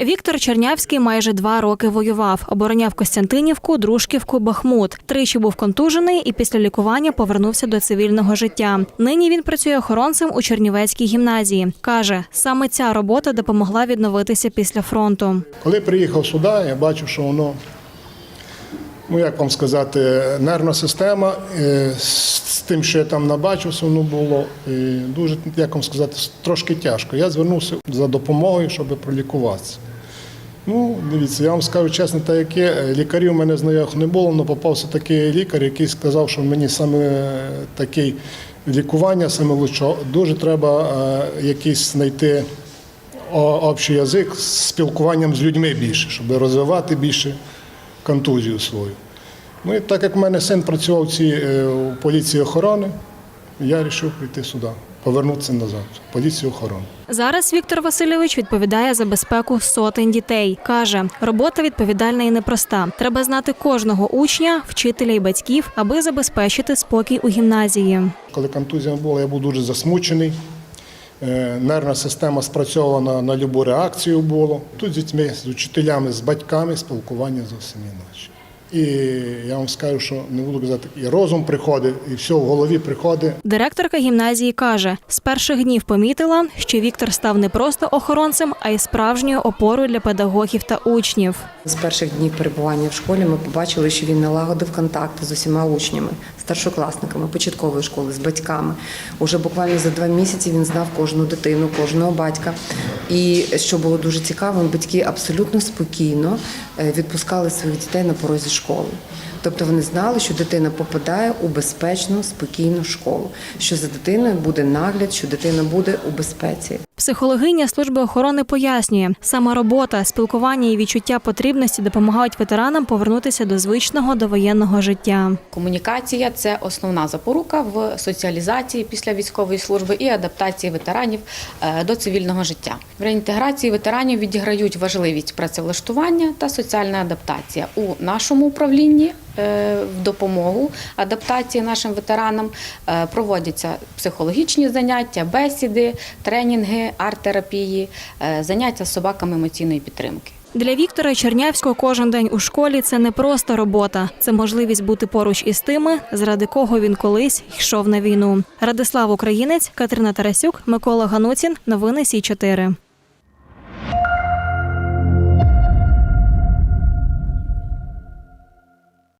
Віктор Чернявський майже два роки воював. Обороняв Костянтинівку, Дружківку, Бахмут. Тричі був контужений і після лікування повернувся до цивільного життя. Нині він працює охоронцем у Чернівецькій гімназії. Каже, саме ця робота допомогла відновитися після фронту. Коли приїхав сюди, я бачив, що воно, ну як вам сказати, нервна система е, з тим, що я там набачився, воно було і дуже, як вам сказати, трошки тяжко. Я звернувся за допомогою, щоб пролікуватися. Ну, дивіться, я вам скажу чесно, так як є, е, лікарів у мене знайомих не було, але попався такий лікар, який сказав, що мені саме таке лікування, саме лучше, дуже треба е, якийсь знайти общий язик з спілкуванням з людьми більше, щоб розвивати більше контузію свою. Ну і так як в мене син працював в е, у поліції охорони, я вирішив прийти сюди, повернутися назад, в поліцію охорони. Зараз Віктор Васильович відповідає за безпеку сотень дітей. Каже, робота відповідальна і непроста. Треба знати кожного учня, вчителя і батьків, аби забезпечити спокій у гімназії. Коли контузія була, я був дуже засмучений. Е, Нервна система спрацьована на любу реакцію було. Тут з дітьми, з учителями, з батьками спілкування зовсім інакше. І я вам скажу, що не буду казати, і розум приходить, і все в голові приходить. Директорка гімназії каже, з перших днів помітила, що Віктор став не просто охоронцем, а й справжньою опорою для педагогів та учнів. З перших днів перебування в школі ми побачили, що він налагодив контакти з усіма учнями, старшокласниками початкової школи, з батьками. Уже буквально за два місяці він знав кожну дитину, кожного батька. І що було дуже цікаво, батьки абсолютно спокійно е, відпускали своїх дітей на порозі школи. escola. Тобто вони знали, що дитина попадає у безпечну, спокійну школу, що за дитиною буде нагляд, що дитина буде у безпеці. Психологиня служби охорони пояснює, сама робота, спілкування і відчуття потрібності допомагають ветеранам повернутися до звичного довоєнного життя. Комунікація це основна запорука в соціалізації після військової служби і адаптації ветеранів е, до цивільного життя. В реінтеграції ветеранів відіграють важливість працевлаштування та соціальна адаптація у нашому управлінні. Е, В допомогу адаптації нашим ветеранам е, проводяться психологічні заняття, бесіди, тренінги, арт-терапії, е, заняття з собаками емоційної підтримки. Для Віктора Чернявського кожен день у школі це не просто робота, це можливість бути поруч із тими, заради кого він колись йшов на війну. Радислав Українець, Катерина Тарасюк, Микола Гануцін. Новини Сі 4